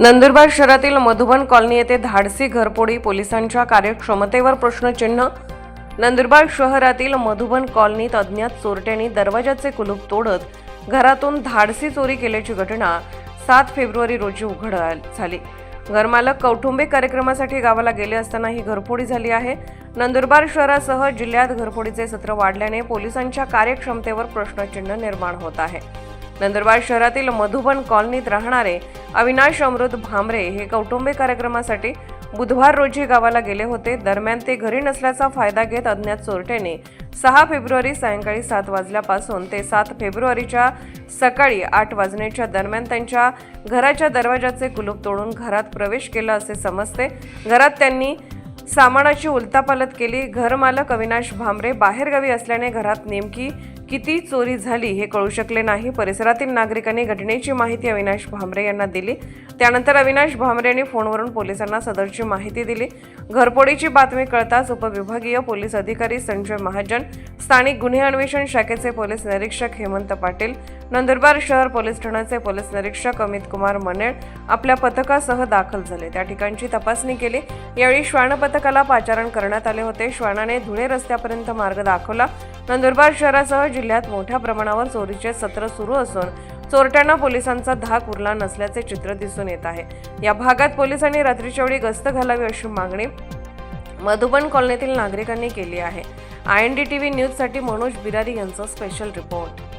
नंदुरबार शहरातील मधुबन कॉलनी येथे धाडसी घरपोडी पोलिसांच्या कार्यक्षमतेवर प्रश्नचिन्ह. नंदुरबार शहरातील मधुबन कॉलनीत अज्ञात चोरट्यांनी दरवाजाचे कुलूप तोडत घरातून धाडसी चोरी केल्याची घटना सात फेब्रुवारी रोजी उघड झाली. घरमालक कौटुंबिक कार्यक्रमासाठी गावाला गेले असताना ही घरफोडी झाली आहे. नंदुरबार शहरासह जिल्ह्यात घरफोडीचे सत्र वाढल्याने पोलिसांच्या कार्यक्षमतेवर प्रश्नचिन्ह निर्माण होत आहे. नंदुरबार शहरातील मधुबन कॉलनीत राहणारे अविनाश अमृत भांबरे हे कौटुंबिक कार्यक्रमासाठी बुधवार रोजी गावाला गेले होते. दरम्यान ते घरी नसल्याचा फायदा घेत अज्ञात चोरट्याने सहा फेब्रुवारी सायंकाळी सात वाजल्यापासून ते सात फेब्रुवारीच्या सकाळी आठ वाजण्याच्या दरम्यान त्यांच्या घराच्या दरवाजाचे कुलूप तोडून घरात प्रवेश केला असे समजते. घरात त्यांनी सामानाची उलतापालत केली. घरमालक अविनाश भांबरे बाहेरगावी असल्याने घरात नेमकी किती चोरी झाली हे कळू शकले नाही. परिसरातील नागरिकांनी घटनेची माहिती अविनाश भामरे यांना दिली. त्यानंतर अविनाश भामरे यांनी फोनवरून पोलिसांना सदरची माहिती दिली. घरपोडीची बातमी कळताच उपविभागीय पोलीस अधिकारी संजय महाजन स्थानिक गुन्हे अन्वेषण शाखेचे पोलीस निरीक्षक हेमंत पाटील नंदुरबार शहर पोलीस ठाण्याचे पोलीस निरीक्षक अमित कुमार मनेळ आपल्या पथकासह दाखल झाले. त्या ठिकाणची तपासणी केली. यावेळी श्वान पथकाला पाचारण करण्यात आले होते. श्वानाने धुळे रस्त्यापर्यंत मार्ग दाखवला. नंदुरबार शहरासह जिल्ह्यात मोठ्या प्रमाणावर चोरीचे सत्र सुरू असून चोरट्यांना पोलिसांचा धाक उरला नसल्याचे चित्र दिसून येत आहे. या भागात पोलिसांनी रात्रीच्या वेळी गस्त घालावी अशी मागणी मधुबन कॉलनीतील नागरिकांनी केली आहे. I N D T V न्यूजसाठी मनोज बिरारी यांचं स्पेशल रिपोर्ट.